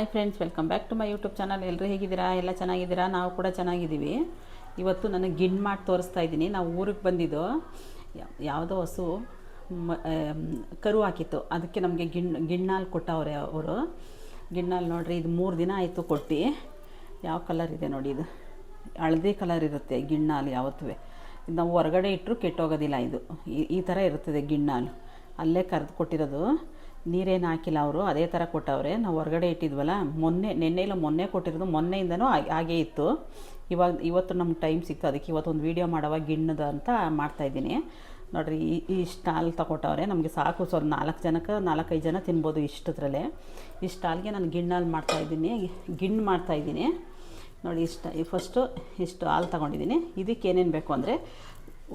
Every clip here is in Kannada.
Hi friends, welcome back to my YouTube channel. ಎಲ್ಲರೂ ಹೇಗಿದ್ದೀರಾ? ಎಲ್ಲ ಚೆನ್ನಾಗಿದ್ದೀರಾ? ನಾವು ಕೂಡ ಚೆನ್ನಾಗಿದ್ದೀವಿ. ಇವತ್ತು ನನಗೆ ಗಿಣ್ಣು ಮಾಡಿ ತೋರಿಸ್ತಾ ಇದ್ದೀನಿ. ನಾವು ಊರಿಗೆ ಬಂದಿದ್ದು ಯಾವುದೋ ಹಸು, ಮ ಕರು ಹಾಕಿತ್ತು. ಅದಕ್ಕೆ ನಮಗೆ ಗಿಣ್, ಗಿಣ್ಣಾಲ್ ಕೊಟ್ಟವ್ರೆ ಅವರು. ಗಿಣ್ಣಾಲ್ ನೋಡಿರಿ, ಇದು ಮೂರು ದಿನ ಆಯಿತು ಕೊಟ್ಟು. ಯಾವ ಕಲರ್ ಇದೆ ನೋಡಿ ಇದು. ಹಳದಿ ಕಲರ್ ಇರುತ್ತೆ ಗಿಣ್ಣಾಲು ಯಾವತ್ತೂ ಇದು ನಾವು ಹೊರಗಡೆ ಇಟ್ಟರು ಕೆಟ್ಟೋಗೋದಿಲ್ಲ ಇದು. ಈ ಈ ಥರ ಇರುತ್ತದೆ ಗಿಣ್ಣಾಲು. ಅಲ್ಲೇ ಕರೆದು ಕೊಟ್ಟಿರೋದು. ನೀರೇನು ಹಾಕಿಲ್ಲ ಅವರು, ಅದೇ ಥರ ಕೊಟ್ಟವ್ರೆ. ನಾವು ಹೊರಗಡೆ ಇಟ್ಟಿದ್ವಲ್ಲ, ಮೊನ್ನೆ ನಿನ್ನೆ ಇಲ್ಲ ಮೊನ್ನೆ ಕೊಟ್ಟಿರೋದು ಮೊನ್ನೆಯಿಂದನೂ ಹಾಗೆ- ಇತ್ತು. ಇವಾಗ, ಇವತ್ತು ನಮ್ಗೆ ಟೈಮ್ ಸಿಕ್ತು. ಅದಕ್ಕೆ ಇವತ್ತೊಂದು ವೀಡಿಯೋ ಮಾಡೋವಾಗ ಗಿಣ್ಣದ ಅಂತ ಮಾಡ್ತಾಯಿದ್ದೀನಿ ನೋಡಿರಿ, ಈ ಸ್ಟಾಲ್ ತಗೊಟ್ಟವ್ರೆ ನಮಗೆ ಸಾಕು. ಸ್ವಲ್ಪ ನಾಲ್ಕು ಜನಕ್ಕೆ ನಾಲ್ಕೈದು ಜನ ತಿನ್ಬೋದು ಇಷ್ಟದ್ರಲ್ಲೇ. ಈ ಹಾಲಿಗೆ ನಾನು ಗಿಣ್ಣಲ್ಲಿ ಮಾಡ್ತಾಯಿದ್ದೀನಿ ಗಿಣ್ಣು ಮಾಡ್ತಾಯಿದ್ದೀನಿ ನೋಡಿ, ಇಷ್ಟ ಫಸ್ಟು ಇಷ್ಟು ಹಾಲು ತಗೊಂಡಿದ್ದೀನಿ. ಇದಕ್ಕೆ ಏನೇನು ಬೇಕು ಅಂದರೆ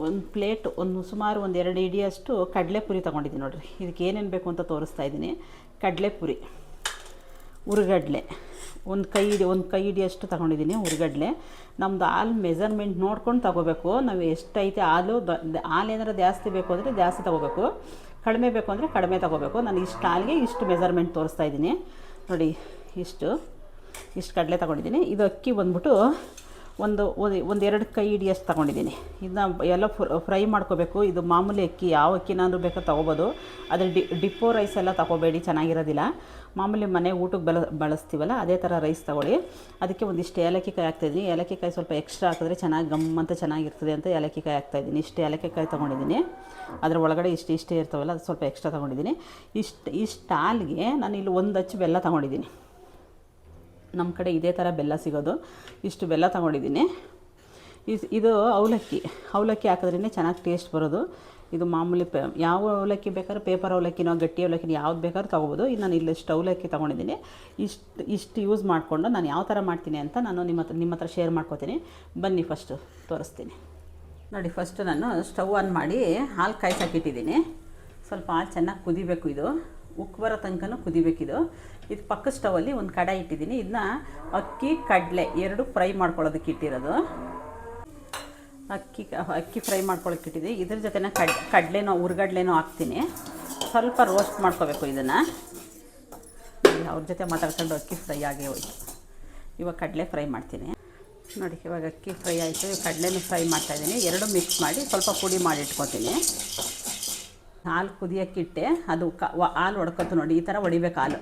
ಒಂದು ಪ್ಲೇಟ್, ಒಂದು ಸುಮಾರು ಒಂದು ಎರಡು ಇಡಿಯಷ್ಟು ಕಡಲೆಪುರಿ ತೊಗೊಂಡಿದ್ದೀನಿ ನೋಡಿರಿ. ಇದಕ್ಕೆ ಏನೇನು ಬೇಕು ಅಂತ ತೋರಿಸ್ತಾ ಇದ್ದೀನಿ. ಕಡಲೆಪುರಿ, ಉರುಗಡ್ಲೆ, ಒಂದು ಕೈ ಇಡಿ, ಒಂದು ಕೈ ಹಿಡಿಯಷ್ಟು ತೊಗೊಂಡಿದ್ದೀನಿ ಉರುಗಡ್ಲೆ. ನಮ್ಮದು ಹಾಲು ಮೆಜರ್ಮೆಂಟ್ ನೋಡ್ಕೊಂಡು ತೊಗೋಬೇಕು. ನಾವು ಎಷ್ಟೈತೆ ಹಾಲು, ದ ಹಾಲು ಏನಾರು ಜಾಸ್ತಿ ಬೇಕು ಅಂದರೆ ಜಾಸ್ತಿ ತೊಗೋಬೇಕು. ಕಡಿಮೆ ಬೇಕು ಅಂದರೆ ಕಡಿಮೆ ತೊಗೋಬೇಕು. ನಾನು ಇಷ್ಟು ಹಾಲಿಗೆ ಇಷ್ಟು ಮೆಜರ್ಮೆಂಟ್ ತೋರಿಸ್ತಾ ಇದ್ದೀನಿ. ನೋಡಿ, ಇಷ್ಟು ಇಷ್ಟು ಕಡಲೆ ತೊಗೊಂಡಿದ್ದೀನಿ. ಇದು ಅಕ್ಕಿ ಬಂದ್ಬಿಟ್ಟು ಒಂದು ಒಂದು ಒಂದೆರಡು ಕೈ ಹಿಡಿಯಷ್ಟು ತೊಗೊಂಡಿದ್ದೀನಿ. ಇದನ್ನ ಎಲ್ಲ ಫ್ರೈ ಮಾಡ್ಕೋಬೇಕು. ಇದು ಮಾಮೂಲಿ ಅಕ್ಕಿ, ಯಾವ ಅಕ್ಕಿನಾದ್ರೂ ಬೇಕಾದ್ರೆ ತೊಗೋಬೋದು. ಆದರೆ ಡಿ ಡಿಪ್ಪೋ ರೈಸ್ ಎಲ್ಲ ತಗೋಬೇಡಿ, ಚೆನ್ನಾಗಿರೋದಿಲ್ಲ. ಮಾಮೂಲಿ ಮನೆ ಊಟಕ್ಕೆ ಬಲ ಬಳಸ್ತೀವಲ್ಲ, ಅದೇ ಥರ ರೈಸ್ ತೊಗೊಳ್ಳಿ. ಅದಕ್ಕೆ ಒಂದಿಷ್ಟು ಏಲಕ್ಕಿ ಕಾಯಿ ಹಾಕ್ತಾಯಿದ್ದೀನಿ ಏಲಕ್ಕಿ ಕಾಯಿ ಸ್ವಲ್ಪ ಎಕ್ಸ್ಟ್ರಾ ಹಾಕಿದ್ರೆ ಚೆನ್ನಾಗಿ ಗಮ್ ಅಂತ ಚೆನ್ನಾಗಿರ್ತದೆ ಅಂತ ಏಲಕ್ಕಿ ಕಾಯಿ ಹಾಕ್ತಾಯಿದ್ದೀನಿ. ಇಷ್ಟು ಏಲಕ್ಕಿ ಕಾಯಿ ತೊಗೊಂಡಿದ್ದೀನಿ. ಅದರ ಒಳಗಡೆ ಇಷ್ಟು, ಇಷ್ಟೇ ಇರ್ತಾವಲ್ಲ, ಅದು ಸ್ವಲ್ಪ ಎಕ್ಸ್ಟ್ರಾ ತೊಗೊಂಡಿದ್ದೀನಿ. ಇಷ್ಟು ಇಷ್ಟು ಹಾಲಿಗೆ ನಾನು ಇಲ್ಲಿ ಒಂದು ಅಚ್ಚು ಬೆಲ್ಲ ತೊಗೊಂಡಿದ್ದೀನಿ. ನಮ್ಮ ಕಡೆ ಇದೇ ಥರ ಬೆಲ್ಲ ಸಿಗೋದು. ಇಷ್ಟು ಬೆಲ್ಲ ತೊಗೊಂಡಿದ್ದೀನಿ. ಇದು ಅವಲಕ್ಕಿ. ಅವಲಕ್ಕಿ ಹಾಕಿದ್ರೇ ಚೆನ್ನಾಗಿ ಟೇಸ್ಟ್ ಬರೋದು. ಇದು ಮಾಮೂಲಿ ಪೇ, ಯಾವ ಅವಲಕ್ಕಿ ಬೇಕಾದ್ರೆ ಪೇಪರ್ ಅವಲಕ್ಕಿನೋ, ಗಟ್ಟಿ ಅವಲಕ್ಕಿನ ಯಾವ್ದು ಬೇಕಾದ್ರೂ ತೊಗೋಬೋದು. ಇದು ನಾನು ಇಲ್ಲಿಷ್ಟು ಅವಲಕ್ಕಿ ತೊಗೊಂಡಿದ್ದೀನಿ. ಇಷ್ಟು ಇಷ್ಟು ಯೂಸ್ ಮಾಡಿಕೊಂಡು ನಾನು ಯಾವ ಥರ ಮಾಡ್ತೀನಿ ಅಂತ ನಾನು ನಿಮ್ಮ ಹತ್ರ ನಿಮ್ಮ ಹತ್ರ ಶೇರ್ ಮಾಡ್ಕೋತೀನಿ. ಬನ್ನಿ ಫಸ್ಟು ತೋರಿಸ್ತೀನಿ. ನೋಡಿ ಫಸ್ಟು ನಾನು ಸ್ಟವ್ ಆನ್ ಮಾಡಿ ಹಾಲು ಕಾಯಿಸಾಕಿಟ್ಟಿದ್ದೀನಿ ಸ್ವಲ್ಪ ಹಾಲು ಚೆನ್ನಾಗಿ ಕುದಿಬೇಕು ಇದು. ಉಕ್ಕು ಬರೋ ತನಕನೂ ಕುದಿಬೇಕಿದು. ಇದು ಪಕ್ಕ ಸ್ಟವಲ್ಲಿ ಒಂದು ಕಡಾಯಿ ಇಟ್ಟಿದ್ದೀನಿ. ಇದನ್ನ ಅಕ್ಕಿ, ಕಡಲೆ ಎರಡು ಫ್ರೈ ಮಾಡ್ಕೊಳ್ಳೋದಕ್ಕೆ ಇಟ್ಟಿರೋದು. ಅಕ್ಕಿ ಅಕ್ಕಿ ಫ್ರೈ ಮಾಡ್ಕೊಳ್ಳೋಕೆ ಇಟ್ಟಿದ್ದೀನಿ. ಇದ್ರ ಜೊತೆನೇ ಕಡ್, ಕಡಲೆನೋ ಉರ್ಗಡ್ಲೆನೋ ಹಾಕ್ತೀನಿ. ಸ್ವಲ್ಪ ರೋಸ್ಟ್ ಮಾಡ್ಕೋಬೇಕು ಇದನ್ನು. ಅವ್ರ ಜೊತೆ ಮಾತಾಡ್ಕೊಂಡು ಅಕ್ಕಿ ಫ್ರೈ ಆಗೇ ಹೋಯ್ತು. ಇವಾಗ ಕಡಲೆ ಫ್ರೈ ಮಾಡ್ತೀನಿ. ನೋಡಿ, ಇವಾಗ ಅಕ್ಕಿ ಫ್ರೈ ಆಯಿತು. ಕಡಲೆನೂ ಫ್ರೈ ಮಾಡ್ತಾಯಿದ್ದೀನಿ ಎರಡು ಮಿಕ್ಸ್ ಮಾಡಿ ಸ್ವಲ್ಪ ಪುಡಿ ಮಾಡಿ ಇಟ್ಕೊತೀನಿ. ಹಾಲು ಕುದಿಯೋಕ್ಕಿಟ್ಟೆ, ಅದು ಕ ಹಾಲು ಒಡ್ಕೊತು ನೋಡಿ, ಈ ಥರ ಒಡಿಬೇಕು ಹಾಲು.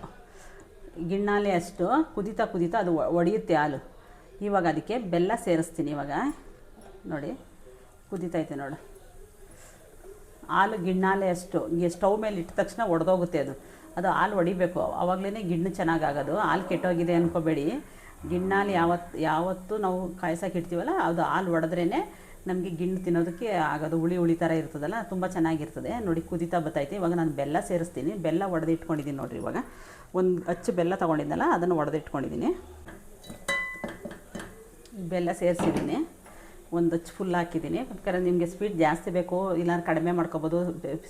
ಗಿಣ್ಣಾಲೆ ಅಷ್ಟು, ಕುದಿತಾ ಕುದಿತಾ ಅದು ಒಡೆಯುತ್ತೆ ಹಾಲು. ಇವಾಗ ಅದಕ್ಕೆ ಬೆಲ್ಲ ಸೇರಿಸ್ತೀನಿ ಇವಾಗ. ನೋಡಿ ಕುದಿತೈತೆ ನೋಡು. ಹಾಲು ಗಿಣ್ಣಾಲೆ ಅಷ್ಟು ಈ ಸ್ಟವ್ ಮೇಲೆ ಇಟ್ಟ ತಕ್ಷಣ ಒಡೆದೋಗುತ್ತೆ ಅದು. ಅದು ಹಾಲು ಒಡಿಬೇಕು. ಆವಾಗಲೇ ಗಿಣ್ಣು ಚೆನ್ನಾಗಾಗೋದು. ಹಾಲು ಕೆಟ್ಟೋಗಿದೆ ಅಂದ್ಕೋಬೇಡಿ ಗಿಣ್ಣಾಲು ಯಾವತ್ತು ಯಾವತ್ತು ನಾವು ಇಡ್ತೀವಲ್ಲ, ಅದು ಹಾಲು ಹೊಡೆದ್ರೇ ನಮಗೆ ಗಿಣ್ಣು ತಿನ್ನೋದಕ್ಕೆ ಆಗೋದು, ಹುಳಿ ಹುಳಿ ಥರ ಇರ್ತದಲ್ಲ, ತುಂಬ ಚೆನ್ನಾಗಿರ್ತದೆ. ನೋಡಿ, ಕುದಿತಾ ಬತ್ತೈತೆ. ಇವಾಗ ನಾನು ಬೆಲ್ಲ ಸೇರಿಸ್ತೀನಿ. ಬೆಲ್ಲ ಒಡೆದು ಇಟ್ಕೊಂಡಿದ್ದೀನಿ ನೋಡಿರಿ ಇವಾಗ. ಒಂದು ಅಚ್ಚು ಬೆಲ್ಲ ತೊಗೊಂಡಿದ್ದಲ್ಲ ಅದನ್ನು ಒಡೆದು ಇಟ್ಕೊಂಡಿದ್ದೀನಿ ಬೆಲ್ಲ ಸೇರಿಸಿದ್ದೀನಿ. ಒಂದು ಅಚ್ಚು ಫುಲ್ ಹಾಕಿದ್ದೀನಿ. ಯಾಕಂದ್ರೆ ನಿಮಗೆ ಸ್ವೀಟ್ ಜಾಸ್ತಿ ಬೇಕು, ಇಲ್ಲಾಂದ್ರೆ ಕಡಿಮೆ ಮಾಡ್ಕೋಬೋದು.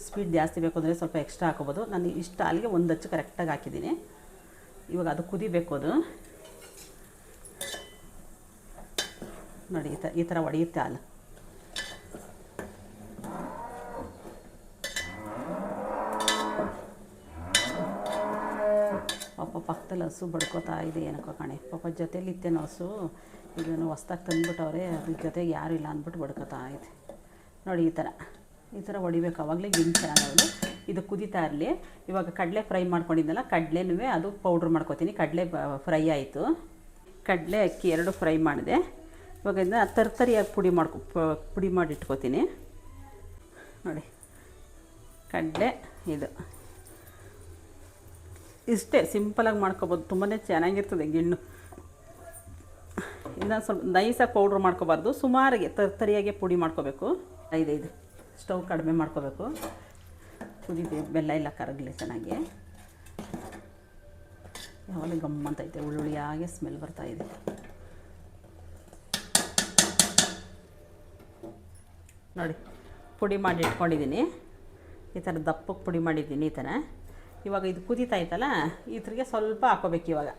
ಸ್ವೀಟ್ ಜಾಸ್ತಿ ಬೇಕು ಅಂದರೆ ಸ್ವಲ್ಪ ಎಕ್ಸ್ಟ್ರಾ ಹಾಕೋಬೋದು. ನಾನು ಇಷ್ಟು ಅಲ್ಲಿಗೆ ಒಂದು ಅಚ್ಚು ಕರೆಕ್ಟಾಗಿ ಹಾಕಿದ್ದೀನಿ. ಇವಾಗ ಅದು ಕುದಿಬೇಕು ಅದು. ನೋಡಿ, ಈ ಥರ ಈ ಥರ ಒಡೆಯುತ್ತೆ ಹಾಲು. ಪಕ್ಕದಲ್ಲಿ ಹಸು ಬಡ್ಕೋತಾ ಇದೆ ಏನಕ್ಕೋ ಕಣೆ. ಪಾಪ ಜೊತೇಲಿ ಇತ್ತೇನೋ ಹಸು. ಇದನ್ನು ಹೊಸ್ದಾಗಿ ತಂದುಬಿಟ್ಟವ್ರೆ, ಅದ್ರ ಜೊತೆಗೆ ಯಾರು ಇಲ್ಲ ಅಂದ್ಬಿಟ್ಟು ಬಡ್ಕೋತಾ ಇದೆ. ನೋಡಿ ಈ ಥರ. ಈ ಥರ ಹೊಡಿಬೇಕು. ಅವಾಗಲೇ ಗಿಣ್ ಚೆನ್ನಾಗಿ ಇದು ಕುದೀತಾ ಇರಲಿ. ಇವಾಗ ಕಡಲೆ ಫ್ರೈ ಮಾಡ್ಕೊಂಡಿದ್ದಲ್ಲ ಕಡಲೆನೂ ಅದು ಪೌಡ್ರ್ ಮಾಡ್ಕೊತೀನಿ. ಕಡಲೆ ಫ್ರೈ ಆಯಿತು. ಕಡಲೆ ಅಕ್ಕಿ ಎರಡು ಫ್ರೈ ಮಾಡಿದೆ. ಇವಾಗ ಇದನ್ನ ತರ್ತರಿಯಾಗಿ ಪುಡಿ ಮಾಡ್ಕೊ ಪುಡಿ ಮಾಡಿ ಇಟ್ಕೊತೀನಿ ನೋಡಿ. ಕಡಲೆ ಇದು. ಇಷ್ಟೇ ಸಿಂಪಲಾಗಿ ಮಾಡ್ಕೊಬೋದು. ತುಂಬಾ ಚೆನ್ನಾಗಿರ್ತದೆ ಗಿಣ್ಣು. ಇನ್ನು ಸ್ವಲ್ಪ ನೈಸಾಗಿ ಪೌಡ್ರ್ ಮಾಡ್ಕೋಬಾರ್ದು. ಸುಮಾರಿಗೆ ತರ್ತರಿಯಾಗೆ ಪುಡಿ ಮಾಡ್ಕೋಬೇಕು. ಐದೈದು. ಐದು ಸ್ಟವ್ ಕಡಿಮೆ ಮಾಡ್ಕೋಬೇಕು. ಕುದಿದೆ ಬೆಲ್ಲ ಇಲ್ಲ, ಕರಗಲಿ ಚೆನ್ನಾಗಿ. ಯಾವಾಗಲೂ ಗಮ್ಮಂತೈತೆ ಉಳ್ಳುಳ್ಳಿಯಾಗೆ ಸ್ಮೆಲ್ ಬರ್ತಾ ಇದೆ. ನೋಡಿ, ಪುಡಿ ಮಾಡಿ ಇಟ್ಕೊಂಡಿದ್ದೀನಿ ಈ ಥರ ದಪ್ಪಕ್ಕೆ ಪುಡಿ ಮಾಡಿದ್ದೀನಿ ಈ ಥರ. ಇವಾಗ ಇದು ಕುದೀತಾ ಐತಲ್ಲ, ಇದ್ರಿಗೆ ಸ್ವಲ್ಪ ಹಾಕೋಬೇಕು ಇವಾಗ.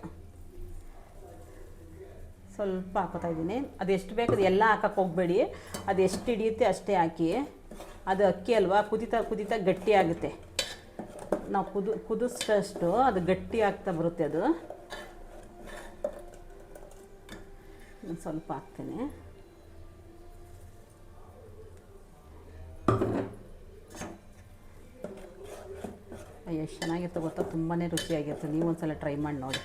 ಸ್ವಲ್ಪ ಹಾಕೋತಾ ಇದ್ದೀನಿ. ಅದೆಷ್ಟು ಬೇಕು ಎಲ್ಲ ಹಾಕಕ್ಕೆ ಹೋಗಬೇಡಿ. ಅದು ಎಷ್ಟು ಹಿಡಿಯುತ್ತೆ ಅಷ್ಟೇ ಹಾಕಿ. ಅದು ಅಕ್ಕಿ ಅಲ್ವಾ, ಕುದಿತಾ ಕುದಿತಾ ಗಟ್ಟಿ ಆಗುತ್ತೆ. ನಾವು ಕುದು ಕುದಿಸ್ಕಷ್ಟು ಅದು ಗಟ್ಟಿ ಆಗ್ತಾ ಬರುತ್ತೆ ಅದು. ಸ್ವಲ್ಪ ಹಾಕ್ತೇನೆ. ಎಷ್ಟು ಚೆನ್ನಾಗಿರುತ್ತೆ ಗೊತ್ತಾ? ತುಂಬಾ ರುಚಿಯಾಗಿರುತ್ತೆ. ನೀವು ಒಂದ್ಸಲ ಟ್ರೈ ಮಾಡಿ ನೋಡಿ.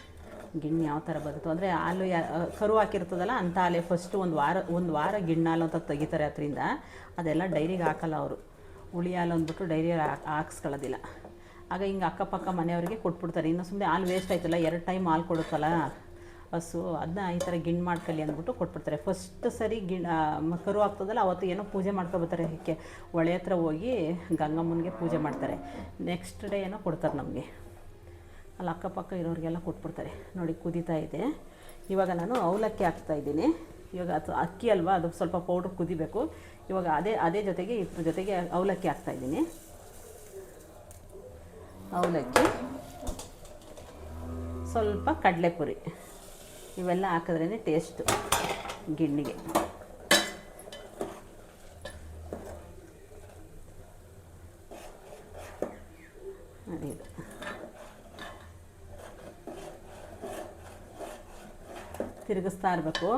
ಗಿಣ್ಣು ಯಾವ ಥರ ಬರುತ್ತೋ? ಅಂದರೆ ಹಾಲು ಯಾ ಕರು ಹಾಕಿರ್ತದಲ್ಲ ಅಂಥ ಹಾಲೆ ಫಸ್ಟು ಒಂದು ವಾರ ಒಂದು ವಾರ ಗಿಣ್ಣಾಲು ಅಂತ ತೆಗಿತಾರೆ ಅದರಿಂದ. ಅದೆಲ್ಲ ಡೈರಿಗೆ ಹಾಕಲ್ಲ ಅವರು. ಹುಳಿ ಹಾಲು ಅಂದ್ಬಿಟ್ಟು ಡೈರಿಯಲ್ಲಿ ಹಾಕ್ಸ್ಕೊಳ್ಳೋದಿಲ್ಲ. ಆಗ ಹಿಂಗೆ ಅಕ್ಕಪಕ್ಕ ಮನೆಯವರಿಗೆ ಕೊಟ್ಬಿಡ್ತಾರೆ. ಇನ್ನು ಸುಮ್ಮನೆ ಹಾಲು ವೇಸ್ಟ್ ಆಯ್ತಲ್ಲ, ಎರಡು ಟೈಮ್ ಹಾಲು ಕೊಡುತ್ತಲ್ಲ. ಹಸು ಅದನ್ನ ಈ ಥರ ಗಿಣ್ಣು ಮಾಡ್ಕೊಳ್ಳಿ ಅಂದ್ಬಿಟ್ಟು ಕೊಟ್ಬಿಡ್ತಾರೆ. ಫಸ್ಟ್ ಸರಿ ಗಿಣ್ ಕರು ಆಗ್ತದಲ್ಲ, ಅವತ್ತು ಏನೋ ಪೂಜೆ ಮಾಡ್ಕೊಬರ್ತಾರೆ ಅದಕ್ಕೆ. ಹೊಳೆ ಹತ್ರ ಹೋಗಿ ಗಂಗಮ್ಮನಿಗೆ ಪೂಜೆ ಮಾಡ್ತಾರೆ. ನೆಕ್ಸ್ಟ್ ಡೇ ಏನೋ ಕೊಡ್ತಾರೆ ನಮಗೆ. ಅಲ್ಲಿ ಅಕ್ಕಪಕ್ಕ ಇರೋರಿಗೆಲ್ಲ ಕೊಟ್ಬಿಡ್ತಾರೆ. ನೋಡಿ ಕುದೀತಾ ಇದೆ. ಇವಾಗ ನಾನು ಅವಲಕ್ಕಿ ಹಾಕ್ತಾಯಿದ್ದೀನಿ ಇವಾಗ ಅದು ಅಕ್ಕಿ ಅಲ್ವಾ, ಅದು ಸ್ವಲ್ಪ ಪೌಡ್ರ್ ಕುದಿಬೇಕು. ಇವಾಗ ಅದೇ ಅದೇ ಜೊತೆಗೆ ಜೊತೆಗೆ ಅವಲಕ್ಕಿ ಹಾಕ್ತಾಯಿದ್ದೀನಿ ಅವಲಕ್ಕಿ. ಸ್ವಲ್ಪ ಕಡಲೆಪುರಿ. ಇವೆಲ್ಲ ಹಾಕಿದ್ರೇ ಟೇಸ್ಟು ಗಿಣ್ಣಿಗೆ. ಅದೇ. ತಿರುಗಿಸ್ತಾ ಇರಬೇಕು.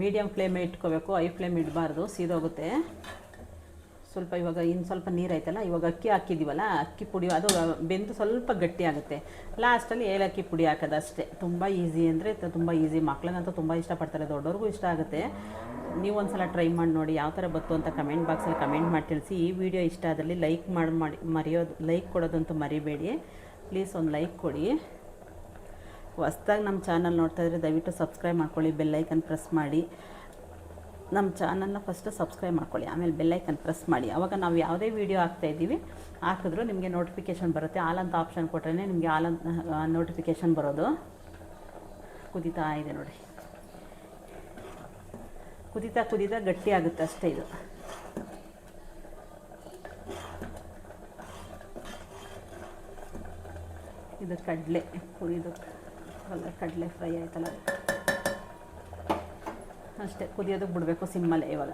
ಮೀಡಿಯಮ್ ಫ್ಲೇಮೇ ಇಟ್ಕೋಬೇಕು. ಐ ಫ್ಲೇಮ್ ಇಡಬಾರ್ದು ಸೀದೋಗುತ್ತೆ. ಸ್ವಲ್ಪ ಇವಾಗ ಇನ್ನು ಸ್ವಲ್ಪ ನೀರು ಇವಾಗ ಅಕ್ಕಿ ಹಾಕಿದ್ದೀವಲ್ಲ ಅಕ್ಕಿ ಪುಡಿ ಅದು ಬೆಂದು ಸ್ವಲ್ಪ ಗಟ್ಟಿ ಆಗುತ್ತೆ. ಲಾಸ್ಟಲ್ಲಿ ಏಲಕ್ಕಿ ಪುಡಿ ಹಾಕೋದು ಅಷ್ಟೇ ತುಂಬ ಈಸಿ ಅಂದರೆ ತುಂಬ ಈಸಿ ಮಕ್ಳಿಗಂತೂ ತುಂಬ ಇಷ್ಟಪಡ್ತಾರೆ, ದೊಡ್ಡವ್ರಿಗೂ ಇಷ್ಟ ಆಗುತ್ತೆ. ನೀವು ಒಂದ್ಸಲ ಟ್ರೈ ಮಾಡಿ ನೋಡಿ ಯಾವ ಥರ ಬತ್ತು ಅಂತ ಕಮೆಂಟ್ ಬಾಕ್ಸಲ್ಲಿ ಕಮೆಂಟ್ ಮಾಡಿ ತಿಳಿಸಿ. ಈ ವಿಡಿಯೋ ಇಷ್ಟ ಆದಲ್ಲಿ ಲೈಕ್ ಮಾಡಿ ಮಾಡಿ, ಮರೆಯೋದು ಲೈಕ್ ಕೊಡೋದಂತೂ ಮರಿಬೇಡಿ. ಪ್ಲೀಸ್ ಒಂದು ಲೈಕ್ ಕೊಡಿ. ಹೊಸ್ದಾಗಿ ನಮ್ಮ ಚಾನಲ್ ನೋಡ್ತಾ ದಯವಿಟ್ಟು ಸಬ್ಸ್ಕ್ರೈಬ್ ಮಾಡ್ಕೊಳ್ಳಿ ಬೆಲ್ಲೈಕನ್ ಪ್ರೆಸ್ ಮಾಡಿ. ನಮ್ಮ ಚಾನಲ್ನ ಫಸ್ಟ್ ಸಬ್ಸ್ಕ್ರೈಬ್ ಮಾಡ್ಕೊಳ್ಳಿ, ಆಮೇಲೆ ಬೆಲ್ಲೈಕನ್ ಪ್ರೆಸ್ ಮಾಡಿ. ಆವಾಗ ನಾವು ಯಾವುದೇ ವೀಡಿಯೋ ಹಾಕ್ತಾಯಿದ್ದೀವಿ ಹಾಕಿದ್ರು ನಿಮಗೆ ನೋಟಿಫಿಕೇಷನ್ ಬರುತ್ತೆ. ಆಲ್ ಅಂತ ಆಪ್ಷನ್ ಕೊಟ್ರೆ ನಿಮಗೆ ಆಲ್ ಅಂತ ನೋಟಿಫಿಕೇಷನ್ ಬರೋದು. ಕುದೀತಾ ಇದೆ ನೋಡಿ. ಕುದೀತಾ ಕುದೀತಾ ಗಟ್ಟಿ ಆಗುತ್ತೆ ಅಷ್ಟೇ ಇದು. ಇದು ಕಡಲೆ ಕುಡಿದು ಕಡಲೆ ಫ್ರೈ ಆಯ್ತಲ್ಲ. ಅಷ್ಟೇ ಕುದಿಯೋದಕ್ಕೆ ಬಿಡಬೇಕು, ಸಿಮ್ಮಲ್ಲೇ ಇವಾಗ.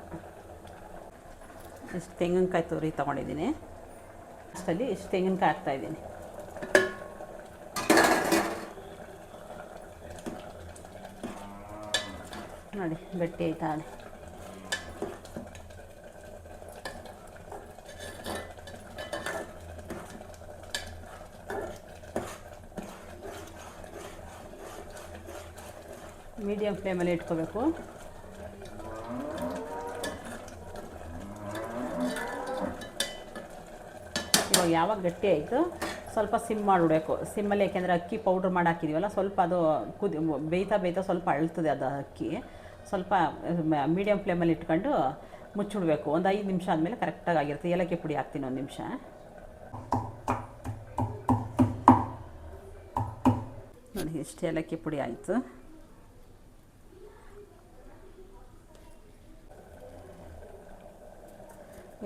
ಇಷ್ಟು ತೆಂಗಿನಕಾಯಿ ತುರಿ ತೊಗೊಂಡಿದ್ದೀನಿ. ಅಷ್ಟಲ್ಲಿ ಇಷ್ಟು ತೆಂಗಿನಕಾಯಿ ಹಾಕ್ತಾಯಿದ್ದೀನಿ ನೋಡಿ, ಗಟ್ಟಿ ಆಯ್ತಾ ನೋಡಿ. ಮೀಡಿಯಮ್ ಫ್ಲೇಮಲ್ಲಿ ಇಟ್ಕೋಬೇಕು. ಯಾವಾಗ ಗಟ್ಟಿ ಆಯಿತು, ಸ್ವಲ್ಪ ಸಿಮ್ ಮಾಡಿಬಿಡಬೇಕು ಸಿಮ್ಮಲ್ಲಿ ಯಾಕೆಂದರೆ ಅಕ್ಕಿ ಪೌಡ್ರ್ ಮಾಡಿ ಹಾಕಿದ್ದೀವಲ್ಲ ಸ್ವಲ್ಪ ಅದು ಕುದಿ, ಬೇಯ್ತಾ ಬೇಯ್ತಾ ಸ್ವಲ್ಪ ಅಳ್ತದೆ ಅದು ಅಕ್ಕಿ. ಸ್ವಲ್ಪ ಮೀಡಿಯಮ್ ಫ್ಲೇಮಲ್ಲಿ ಇಟ್ಕೊಂಡು ಮುಚ್ಚಿಡ್ಬೇಕು. ಒಂದು ಐದು ನಿಮಿಷ ಆದಮೇಲೆ ಕರೆಕ್ಟಾಗಿ ಆಗಿರುತ್ತೆ. ಏಲಕ್ಕಿ ಪುಡಿ ಹಾಕ್ತೀನಿ ಒಂದು ನಿಮಿಷ. ನೋಡಿ ಎಷ್ಟು ಏಲಕ್ಕಿ ಪುಡಿ ಆಯಿತು.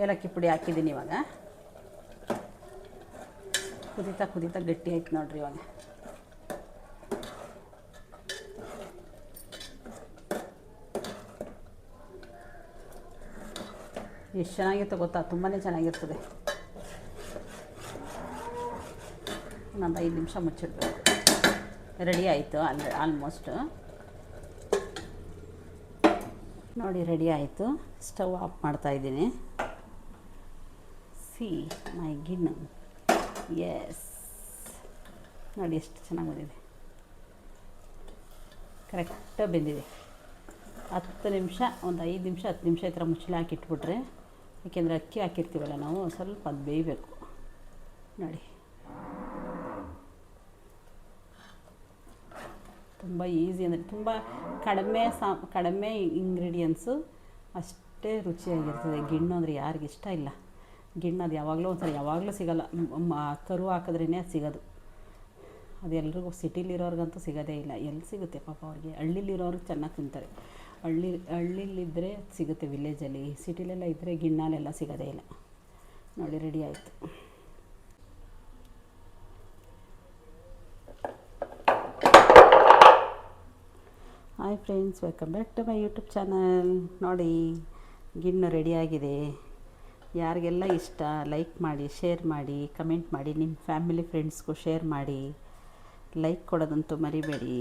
ಏಲಕ್ಕಿ ಪುಡಿ ಹಾಕಿದ್ದೀನಿ ಇವಾಗ. ಕುದೀತಾ ಕುದೀತಾ ಗಟ್ಟಿ ಆಯ್ತು ನೋಡ್ರಿ ಇವಾಗ. ಎಷ್ಟು ಚೆನ್ನಾಗಿತ್ತು ಗೊತ್ತಾ? ತುಂಬಾ ಚೆನ್ನಾಗಿರ್ತದೆ. ಇನ್ನೊಂದು ಐದು ನಿಮಿಷ ಮುಚ್ಚಿಡ್ಬೇಕು. ರೆಡಿ ಆಯಿತು ಅಲ್ಲಿ ಆಲ್ಮೋಸ್ಟ್. ನೋಡಿ, ರೆಡಿ ಆಯಿತು. ಸ್ಟವ್ ಆಫ್ ಮಾಡ್ತಾಯಿದ್ದೀನಿ ಸಿ, ಮೈ ಗಿಣ್ಣು. ಎಸ್ ನೋಡಿ ಎಷ್ಟು ಚೆನ್ನಾಗಿ ಬಂದಿದೆ. ಕರೆಕ್ಟಾಗಿ ಬೆಂದಿದೆ. ಹತ್ತು ನಿಮಿಷ, ಒಂದು ಐದು ನಿಮಿಷ, ಹತ್ತು ನಿಮಿಷ ಈ ಥರ ಮುಚ್ಚಳ ಹಾಕಿಟ್ಬಿಟ್ರೆ ಏಕೆಂದರೆ ಅಕ್ಕಿ ಹಾಕಿರ್ತೀವಲ್ಲ ನಾವು, ಸ್ವಲ್ಪ ಅದು ಬೇಯಬೇಕು. ನೋಡಿ. ತುಂಬ ಈಸಿ ಅಂದರೆ ತುಂಬ ಕಡಿಮೆ ಸಾ, ಕಡಿಮೆ ಇಂಗ್ರೀಡಿಯೆಂಟ್ಸು ಅಷ್ಟೇ ರುಚಿಯಾಗಿರ್ತದೆ. ಗಿಣ್ಣು ಅಂದರೆ ಯಾರಿಗಿಷ್ಟ ಇಲ್ಲ. ಗಿಣ್ಣು ಅದು ಯಾವಾಗಲೂ ಒಂದ್ಸರಿ, ಯಾವಾಗಲೂ ಸಿಗಲ್ಲ. ಕರು ಹಾಕಿದ್ರೇ ಅದು ಸಿಗೋದು. ಅದು ಎಲ್ರಿಗೂ ಸಿಟಿಲಿರೋರ್ಗಂತೂ ಸಿಗೋದೇ ಇಲ್ಲ. ಎಲ್ಲಿ ಸಿಗುತ್ತೆ ಪಾಪ ಅವ್ರಿಗೆ? ಹಳ್ಳಿಲಿರೋರ್ಗೆ ಚೆನ್ನಾಗಿ ತಿಂತಾರೆ. ಹಳ್ಳಿ ಹಳ್ಳಿಲಿದ್ದರೆ ಸಿಗುತ್ತೆ ವಿಲೇಜಲ್ಲಿ. ಸಿಟಿಲೆಲ್ಲ ಇದ್ದರೆ ಗಿಣ್ಣಾಲೆಲ್ಲ ಸಿಗೋದೇ ಇಲ್ಲ. ನೋಡಿ, ರೆಡಿ ಆಯಿತು. Hi friends welcome back to my YouTube channel ನೋಡಿ, ಗಿಣ್ಣು ರೆಡಿಯಾಗಿದೆ ಯಾರಿಗೆಲ್ಲ ಇಷ್ಟ ಲೈಕ್ ಮಾಡಿ ಶೇರ್ ಮಾಡಿ ಕಮೆಂಟ್ ಮಾಡಿ ನಿಮ್ಮ ಫ್ಯಾಮಿಲಿ ಫ್ರೆಂಡ್ಸ್ಗೂ ಶೇರ್ ಮಾಡಿ ಲೈಕ್ ಕೊಡೋದಂತೂ ಮರಿಬೇಡಿ.